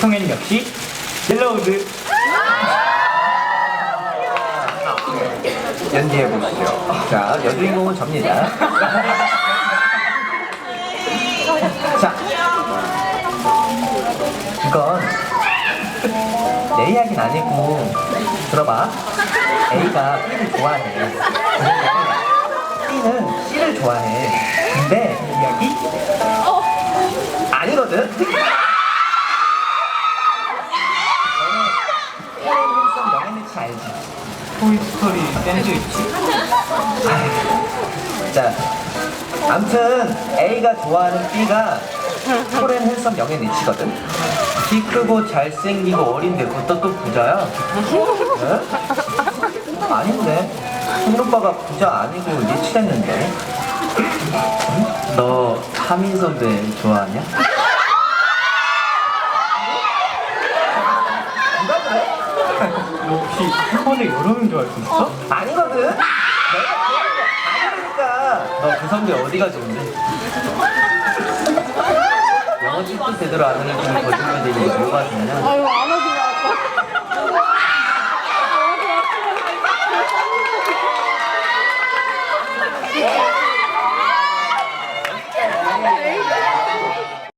성현 역시 옐로우드 연기해 보시죠. 자, 여주인공은 접니다. 자, 이건 내 이야기는 아니고 들어봐. A가 B를 좋아해. B는 C를 좋아해. 근데 이야기 아니거든. 너는 영앤리치 알지? 토이스토리 샌드위치 자, 암튼 A가 좋아하는 B가 토렌 핸섬 영앤 리치거든. 키 크고 잘생기고 어린데 그것도 또 부자야. 에? 아닌데. 승민 오빠가 부자 아니고 리치랬는데. 너 하민 선배 좋아하냐? 누가 그래? 너 혹시 한 번에 여러 명 좋아할 수 있어? 아니거든. 내가 그런 거 아니니까. 너그 선배 어디가 좋은데? 영어 뜻도 제대로 안 하는 중 거짓말 되는 게 뭐가 좋냐? 아유 안